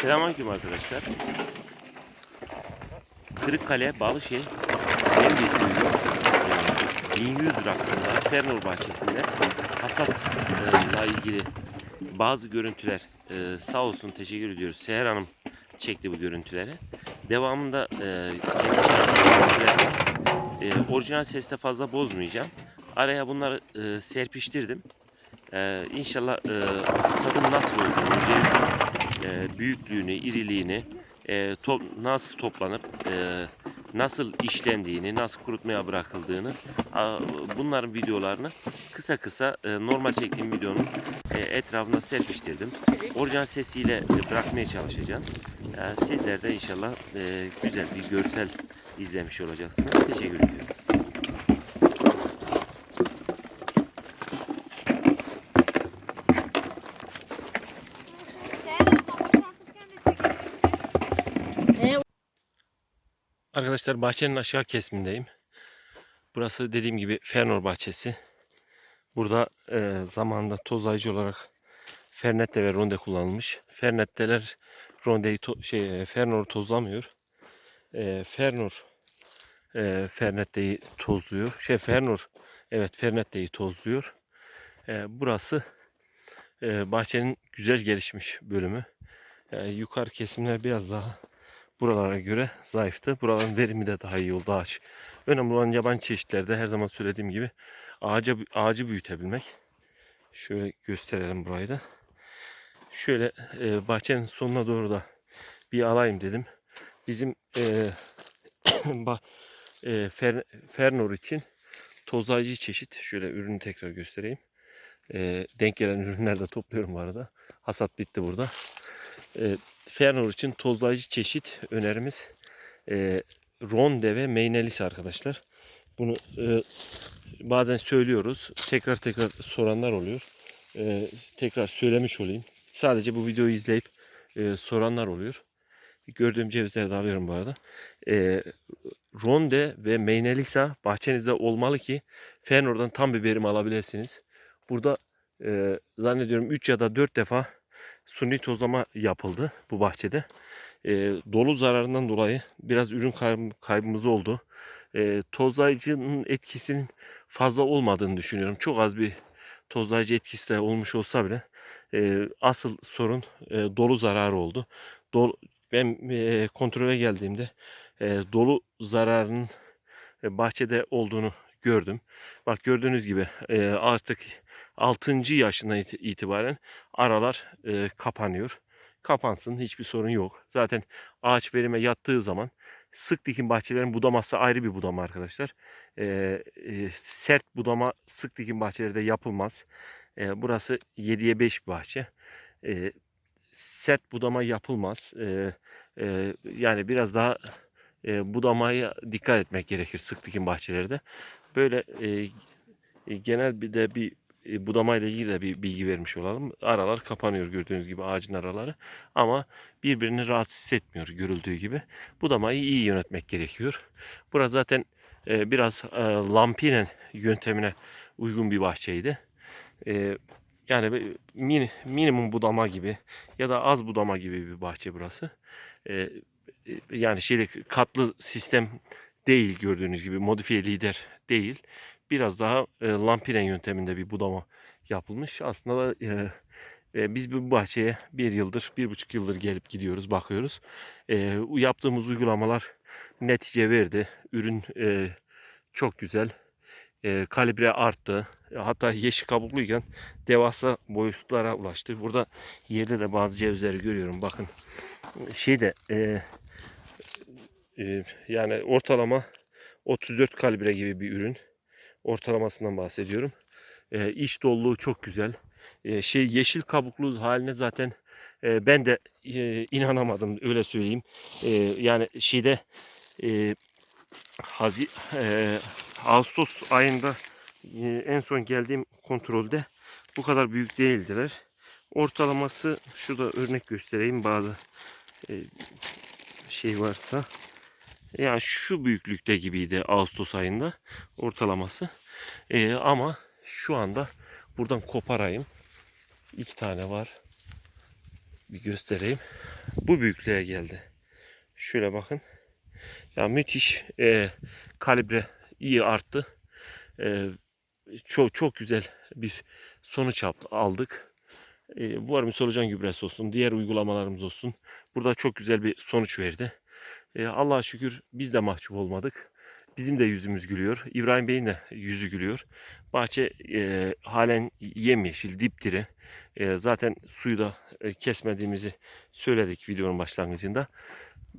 Selamünaleyküm arkadaşlar. Kırıkkale, Balışehir, Gemlik köyü e, 1100 rakımda Fernur bahçesinde hasatla ilgili bazı görüntüler e, sağ olsun teşekkür ediyoruz. Seher Hanım çekti bu görüntüleri. Devamında e, e, orijinal seste fazla bozmayacağım. Araya bunları e, serpiştirdim. E, inşallah e, hasatın nasıl olduğunu, e, büyüklüğünü, iriliğini, e, top, nasıl toplanıp e, nasıl işlendiğini, nasıl kurutmaya bırakıldığını a, bunların videolarını kısa kısa e, normal çektiğim videonun e, etrafına serpiştirdim. Orijinal sesiyle e, bırakmaya çalışacağım. E, sizler de inşallah e, güzel bir görsel izlemiş olacaksınız. Teşekkür ediyorum. Arkadaşlar bahçenin aşağı kesimindeyim. Burası dediğim gibi Fernor bahçesi. Burada e, zamanında tozlayıcı olarak Fernette ve Ronde kullanılmış. Fernetteler Ronde'yi to- şey e, Fernor tozlamıyor. E, Fernor e, Fernette'yi tozluyor. Şey Fernor evet Fernette'yi tozluyor. E, burası e, bahçenin güzel gelişmiş bölümü. E, yukarı kesimler biraz daha buralara göre zayıftı. Buraların verimi de daha iyi oldu ağaç. Önemli olan yaban çeşitlerde her zaman söylediğim gibi ağaca, ağacı büyütebilmek. Şöyle gösterelim burayı da. Şöyle e, bahçenin sonuna doğru da bir alayım dedim. Bizim e, e, fer, Fernor için tozlayıcı çeşit. Şöyle ürünü tekrar göstereyim. E, denk gelen ürünler de topluyorum bu arada. Hasat bitti burada. E, için tozlayıcı çeşit önerimiz e, Ronde ve Meynelis arkadaşlar. Bunu e, bazen söylüyoruz. Tekrar tekrar soranlar oluyor. E, tekrar söylemiş olayım. Sadece bu videoyu izleyip e, soranlar oluyor. Gördüğüm cevizleri de alıyorum bu arada. E, Ronde ve Meynelisa bahçenizde olmalı ki Fernor'dan tam bir verim alabilirsiniz. Burada e, zannediyorum 3 ya da 4 defa suni tozlama yapıldı bu bahçede. E, dolu zararından dolayı biraz ürün kay- kaybımız oldu. E, tozlayıcının etkisinin fazla olmadığını düşünüyorum. Çok az bir tozlayıcı etkisi de olmuş olsa bile e, asıl sorun e, dolu zararı oldu. Dolu, ben e, kontrole geldiğimde e, dolu zararının e, bahçede olduğunu gördüm. Bak gördüğünüz gibi e, artık 6. yaşından it- itibaren aralar e, kapanıyor. Kapansın hiçbir sorun yok. Zaten ağaç verime yattığı zaman sık dikim bahçelerin budaması ayrı bir budama arkadaşlar. E, e, sert budama sık dikim bahçelerde yapılmaz. E, burası 7'ye 5 bir bahçe. E, sert budama yapılmaz. E, e, yani biraz daha e, budamaya dikkat etmek gerekir sık dikim bahçelerde. Böyle e, genel bir de bir e, budama ile ilgili de bir bilgi vermiş olalım. Aralar kapanıyor gördüğünüz gibi ağacın araları. Ama birbirini rahatsız etmiyor görüldüğü gibi. Budamayı iyi yönetmek gerekiyor. Burası zaten biraz e, lampinen yöntemine uygun bir bahçeydi. Yani minimum budama gibi ya da az budama gibi bir bahçe burası. Yani şeyli katlı sistem değil gördüğünüz gibi modifiye lider değil biraz daha e, lampinen yönteminde bir budama yapılmış. Aslında da e, e, biz bu bahçeye bir yıldır, bir buçuk yıldır gelip gidiyoruz, bakıyoruz. E, yaptığımız uygulamalar netice verdi. Ürün e, çok güzel. E, kalibre arttı. E, Hatta yeşil kabukluyken devasa boyutlara ulaştı. Burada yerde de bazı cevizleri görüyorum. Bakın şeyde e, yani ortalama 34 kalibre gibi bir ürün ortalamasından bahsediyorum. E, iç doluluğu çok güzel. Şey yeşil kabuklu haline zaten ben de inanamadım öyle söyleyeyim. Yani şeyde Ağustos ayında en son geldiğim kontrolde bu kadar büyük değildiler. Ortalaması şurada örnek göstereyim bazı şey varsa. Yani şu büyüklükte gibiydi Ağustos ayında ortalaması. Ee, ama şu anda buradan koparayım. İki tane var. bir göstereyim. Bu büyüklüğe geldi. Şöyle bakın. Ya müthiş e, kalibre iyi arttı. E, çok çok güzel bir sonuç aldık. E, bu arada solucan gübresi olsun, diğer uygulamalarımız olsun. Burada çok güzel bir sonuç verdi. E, Allah'a şükür biz de mahcup olmadık. Bizim de yüzümüz gülüyor. İbrahim Bey'in de yüzü gülüyor. Bahçe e, halen yemyeşil, dipdiri. E, zaten suyu da e, kesmediğimizi söyledik videonun başlangıcında.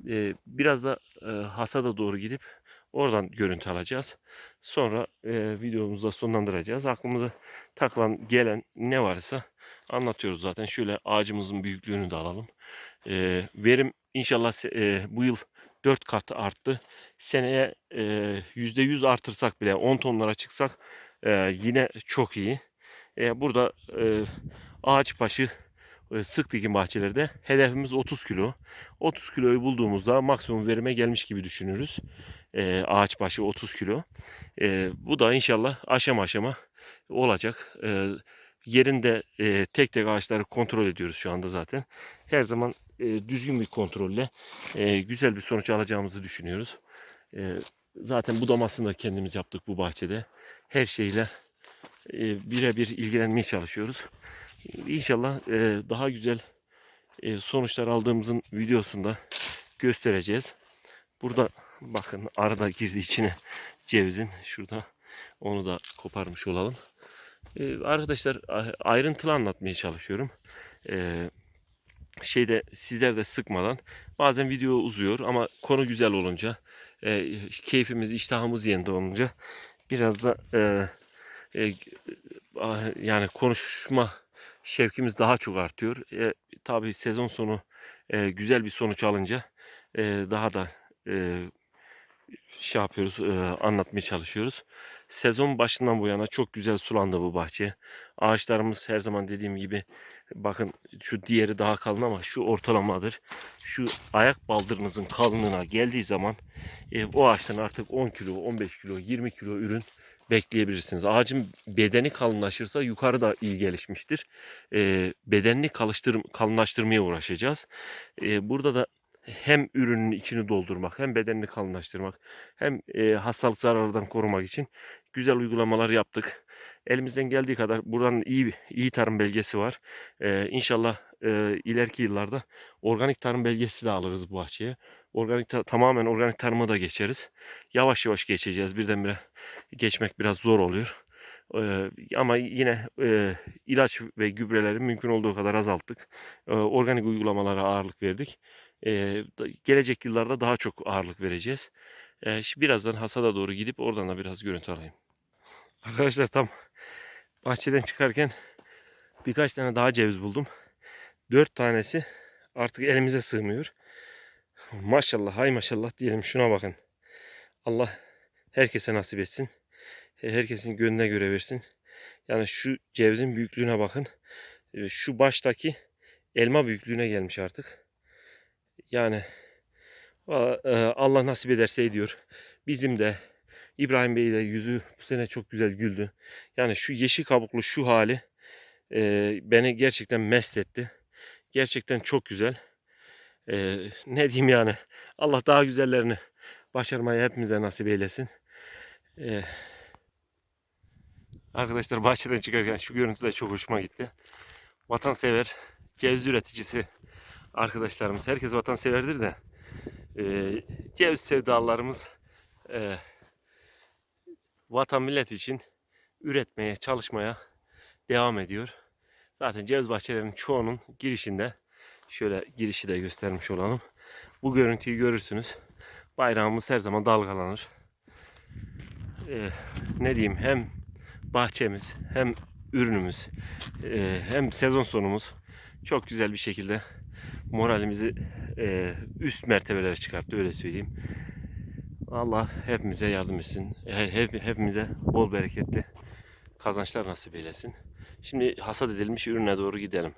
E, biraz da e, hasada doğru gidip oradan görüntü alacağız. Sonra e, videomuzu da sonlandıracağız. Aklımıza takılan gelen ne varsa anlatıyoruz zaten. Şöyle ağacımızın büyüklüğünü de alalım. E, verim inşallah e, bu yıl 4 kat arttı. Seneye e, %100 artırsak bile 10 tonlara çıksak e, yine çok iyi. E, burada e, ağaç başı e, sık dikim bahçelerde hedefimiz 30 kilo. 30 kiloyu bulduğumuzda maksimum verime gelmiş gibi düşünürüz. E, ağaç başı 30 kilo. E, bu da inşallah aşama aşama olacak. E, yerinde e, tek tek ağaçları kontrol ediyoruz şu anda zaten. Her zaman e, düzgün bir kontrolle e, güzel bir sonuç alacağımızı düşünüyoruz. E, zaten budamasını da kendimiz yaptık bu bahçede. Her şeyle e, birebir ilgilenmeye çalışıyoruz. İnşallah e, daha güzel e, sonuçlar aldığımızın videosunda göstereceğiz. Burada bakın arada girdi içine cevizin şurada onu da koparmış olalım. E, arkadaşlar ayrıntılı anlatmaya çalışıyorum. E, şeyde sizler de sıkmadan bazen video uzuyor ama konu güzel olunca e, keyfimiz iştahımız yerinde olunca biraz da e, e, a- yani konuşma şevkimiz daha çok artıyor. E, tabii sezon sonu e, güzel bir sonuç alınca e, daha da e, şey yapıyoruz, e, anlatmaya çalışıyoruz. Sezon başından bu yana çok güzel sulandı bu bahçe. Ağaçlarımız her zaman dediğim gibi bakın şu diğeri daha kalın ama şu ortalamadır. Şu ayak baldırınızın kalınlığına geldiği zaman e, o ağaçtan artık 10 kilo, 15 kilo, 20 kilo ürün bekleyebilirsiniz. Ağacın bedeni kalınlaşırsa yukarı da iyi gelişmiştir. E, bedenini kalıştır, kalınlaştırmaya uğraşacağız. E, burada da hem ürünün içini doldurmak, hem bedenini kalınlaştırmak, hem e, hastalık zararlardan korumak için güzel uygulamalar yaptık. Elimizden geldiği kadar buradan iyi iyi tarım belgesi var. E, inşallah e, ileriki yıllarda organik tarım belgesi de alırız bu bahçeye. Organik ta- tamamen organik tarıma da geçeriz. Yavaş yavaş geçeceğiz. Birdenbire geçmek biraz zor oluyor. Eee, ama yine eee, ilaç ve gübreleri mümkün olduğu kadar azalttık. Eee, organik uygulamalara ağırlık verdik. Da- gelecek yıllarda daha çok ağırlık vereceğiz. Şimdi birazdan hasada doğru gidip oradan da biraz görüntü alayım. Arkadaşlar tam bahçeden çıkarken birkaç tane daha ceviz buldum. Dört tanesi artık elimize sığmıyor. Maşallah hay maşallah diyelim şuna bakın. Allah herkese nasip etsin. Herkesin gönlüne göre versin. Yani şu cevizin büyüklüğüne bakın. E, Şu baştaki elma büyüklüğüne gelmiş artık. Yani e, Allah nasip ederse ediyor. Bizim de İbrahim Bey de yüzü bu sene çok güzel güldü. Yani şu yeşil kabuklu şu hali e, beni gerçekten mest etti. Gerçekten çok güzel. E, ne diyeyim yani. Allah daha güzellerini başarmayı hepimize nasip eylesin. E, Arkadaşlar bahçeden çıkarken şu görüntü de çok hoşuma gitti. Vatansever, ceviz üreticisi arkadaşlarımız. Herkes vatanseverdir de e, ceviz sevdalarımız e, vatan millet için üretmeye, çalışmaya devam ediyor. Zaten ceviz bahçelerinin çoğunun girişinde şöyle girişi de göstermiş olalım. Bu görüntüyü görürsünüz. Bayrağımız her zaman dalgalanır. E, ne diyeyim hem bahçemiz hem ürünümüz e, hem sezon sonumuz çok güzel bir şekilde moralimizi e, üst mertebelere çıkarttı öyle söyleyeyim. Allah hepimize yardım etsin. He- Hep, hepimize bol bereketli kazançlar nasip eylesin. Şimdi hasat edilmiş ürüne doğru gidelim.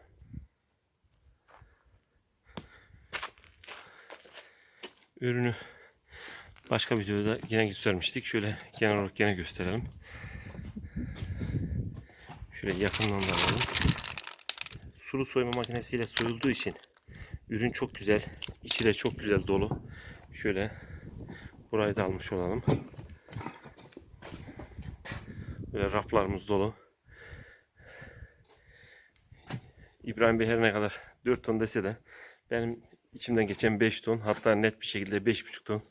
Ürünü başka videoda yine göstermiştik. Şöyle genel olarak yine gösterelim. Şöyle yakından da alalım. Sulu soyma makinesiyle soyulduğu için Ürün çok güzel. İçi de çok güzel dolu. Şöyle burayı da almış olalım. Böyle raflarımız dolu. İbrahim Bey her ne kadar 4 ton dese de benim içimden geçen 5 ton hatta net bir şekilde 5,5 ton.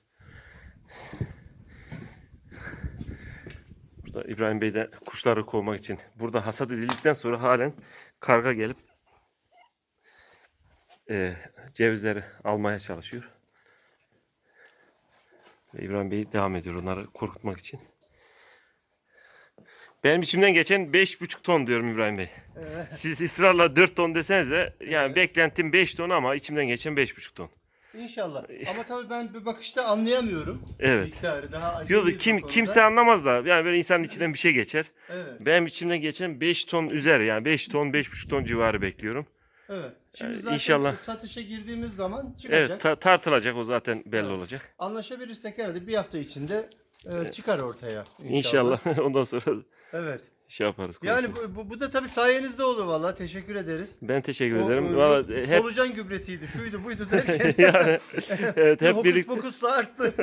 Burada İbrahim Bey de kuşları kovmak için burada hasat edildikten sonra halen karga gelip e, cevizleri almaya çalışıyor. İbrahim Bey devam ediyor onları korkutmak için. Benim içimden geçen 5,5 ton diyorum İbrahim Bey. Siz ısrarla 4 ton deseniz de yani beklentim 5 ton ama içimden geçen 5,5 ton. İnşallah. Ama tabii ben bir bakışta anlayamıyorum. Evet. Miktarı daha Yok kim kimse anlamaz da yani böyle insanın içinden bir şey geçer. Evet. Benim içimden geçen 5 ton üzeri yani 5 ton 5,5 ton civarı bekliyorum. Evet. Şimdi Ee, zaten inşallah. satışa girdiğimiz zaman çıkacak. Evet ta- tartılacak o zaten belli Evet. olacak. Anlaşabilirsek herhalde bir hafta içinde e, çıkar ortaya. İnşallah ondan sonra Evet. şey yaparız. Yani konuşuruz. bu, bu, bu da tabii sayenizde oldu valla. Teşekkür ederiz. ben teşekkür O, ederim. e, Valla e, hep Solucan gübresiydi, şuydu buydu derken. yani evet hep hokus birlikte pokusla arttı.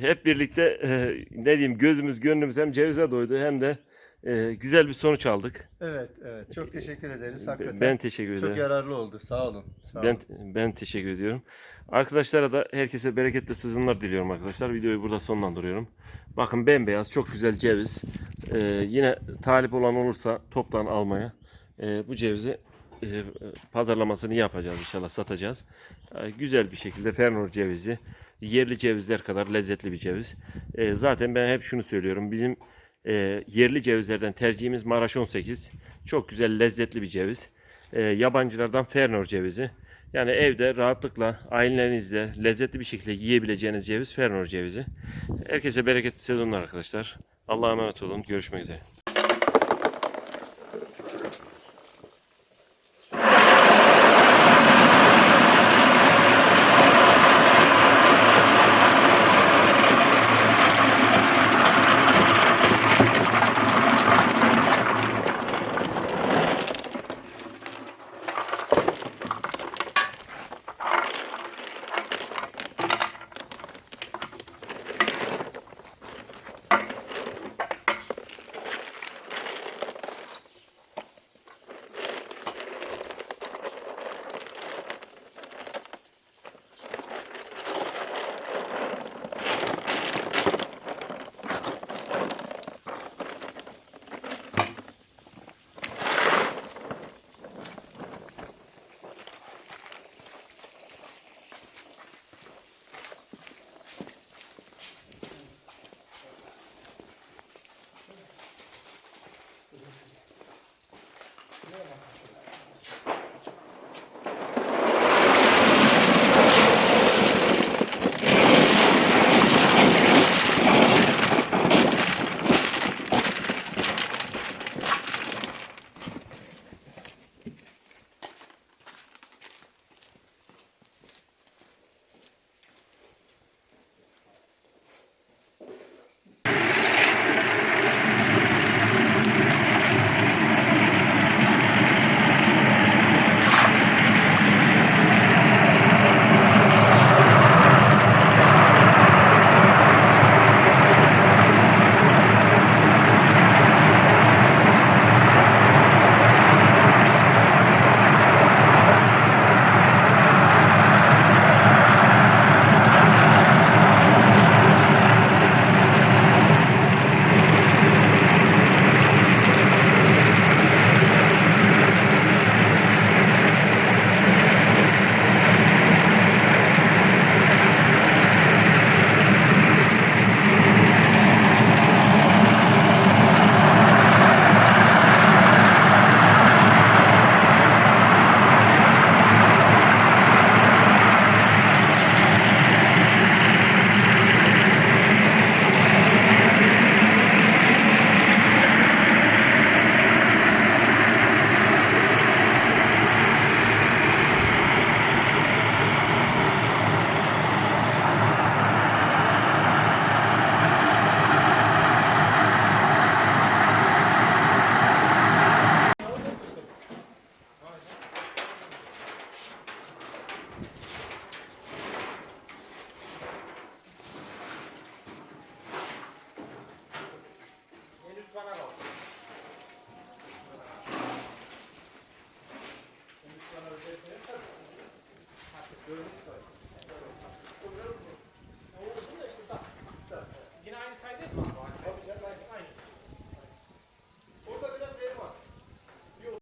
hep birlikte e, ne diyeyim gözümüz gönlümüz hem cevize doydu hem de e, güzel bir sonuç aldık. evet, evet. Çok teşekkür ederiz hakikaten. Ben teşekkür Çok ederim. yararlı oldu. Sağ olun. Sağ Ben olun. ben teşekkür ediyorum. Arkadaşlara da herkese bereketli sezonlar diliyorum arkadaşlar. Videoyu burada sonlandırıyorum. Bakın bembeyaz çok güzel ceviz. Ee, yine talip olan olursa toptan almaya e, bu cevizi e, pazarlamasını yapacağız inşallah satacağız. E, güzel bir şekilde Fernor cevizi yerli cevizler kadar lezzetli bir ceviz. E, zaten ben hep şunu söylüyorum. Bizim e, yerli cevizlerden tercihimiz Maraş 18. Çok güzel lezzetli bir ceviz. E, yabancılardan Fernor cevizi. Yani evde rahatlıkla ailelerinizle lezzetli bir şekilde yiyebileceğiniz ceviz Fernor cevizi. Herkese bereketli sezonlar arkadaşlar. Allah'a emanet olun. Görüşmek üzere.